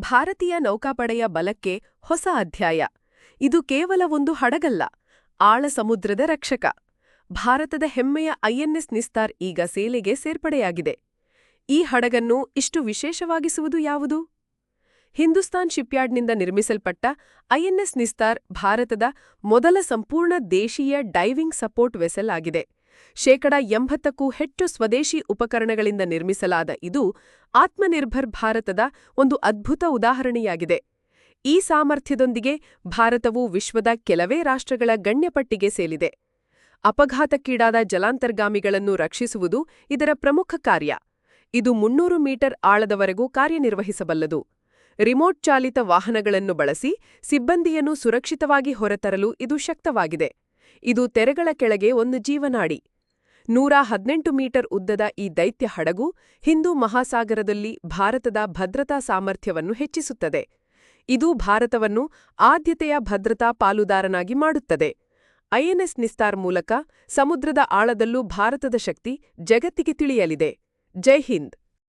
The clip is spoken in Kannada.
ಭಾರತೀಯ ನೌಕಾಪಡೆಯ ಬಲಕ್ಕೆ ಹೊಸ ಅಧ್ಯಾಯ. ಇದು ಕೇವಲ ಒಂದು ಹಡಗಲ್ಲ, ಆಳ ಸಮುದ್ರದ ರಕ್ಷಕ. ಭಾರತದ ಹೆಮ್ಮೆಯ ಐಎನ್ಎಸ್ ನಿಸ್ತಾರ್ ಈಗ ಸೇಲೆಗೆ ಸೇರ್ಪಡೆಯಾಗಿದೆ. ಈ ಹಡಗನ್ನು ಇಷ್ಟು ವಿಶೇಷವಾಗಿಸುವುದು ಯಾವುದು? ಹಿಂದೂಸ್ತಾನ್ ಶಿಪ್ಯಾರ್ಡ್ನಿಂದ ನಿರ್ಮಿಸಲ್ಪಟ್ಟ ಐಎನ್ಎಸ್ ನಿಸ್ತಾರ್ ಭಾರತದ ಮೊದಲ ಸಂಪೂರ್ಣ ದೇಶೀಯ ಡೈವಿಂಗ್ ಸಪೋರ್ಟ್ ವೆಸೆಲ್ ಆಗಿದೆ. ಶೇಕಡ ಎಂಬತ್ತಕ್ಕೂ ಹೆಚ್ಚು ಸ್ವದೇಶಿ ಉಪಕರಣಗಳಿಂದ ನಿರ್ಮಿಸಲಾದ ಇದು ಆತ್ಮನಿರ್ಭರ್ ಭಾರತದ ಒಂದು ಅದ್ಭುತ ಉದಾಹರಣೆಯಾಗಿದೆ. ಈ ಸಾಮರ್ಥ್ಯದೊಂದಿಗೆ ಭಾರತವು ವಿಶ್ವದ ಕೆಲವೇ ರಾಷ್ಟ್ರಗಳ ಗಣ್ಯಪಟ್ಟಿಗೆ ಸೇಲಿದೆ ಅಪಘಾತಕ್ಕೀಡಾದ ಜಲಾಂತರ್ಗಾಮಿಗಳನ್ನು ರಕ್ಷಿಸುವುದು ಇದರ ಪ್ರಮುಖ ಕಾರ್ಯ. ಇದು ಮುನ್ನೂರು ಮೀಟರ್ ಆಳದವರೆಗೂ ಕಾರ್ಯನಿರ್ವಹಿಸಬಲ್ಲದು. ರಿಮೋಟ್ ಚಾಲಿತ ವಾಹನಗಳನ್ನು ಬಳಸಿ ಸಿಬ್ಬಂದಿಯನ್ನು ಸುರಕ್ಷಿತವಾಗಿ ಹೊರತರಲು ಇದು ಶಕ್ತವಾಗಿದೆ. ಇದು ತೆರೆಗಳ ಕೆಳಗೆ ಒಂದು ಜೀವನಾಡಿ. ನೂರ ಹದಿನೆಂಟು ಮೀಟರ್ ಉದ್ದದ ಈ ದೈತ್ಯ ಹಡಗು ಹಿಂದೂ ಮಹಾಸಾಗರದಲ್ಲಿ ಭಾರತದ ಭದ್ರತಾ ಸಾಮರ್ಥ್ಯವನ್ನು ಹೆಚ್ಚಿಸುತ್ತದೆ. ಇದು ಭಾರತವನ್ನು ಆದ್ಯತೆಯ ಭದ್ರತಾ ಪಾಲುದಾರನಾಗಿ ಮಾಡುತ್ತದೆ. ಐಎನ್ಎಸ್ ನಿಸ್ತಾರ್ ಮೂಲಕ ಸಮುದ್ರದ ಆಳದಲ್ಲೂ ಭಾರತದ ಶಕ್ತಿ ಜಗತ್ತಿಗೆ ತಿಳಿಯಲಿದೆ. ಜೈ ಹಿಂದ್!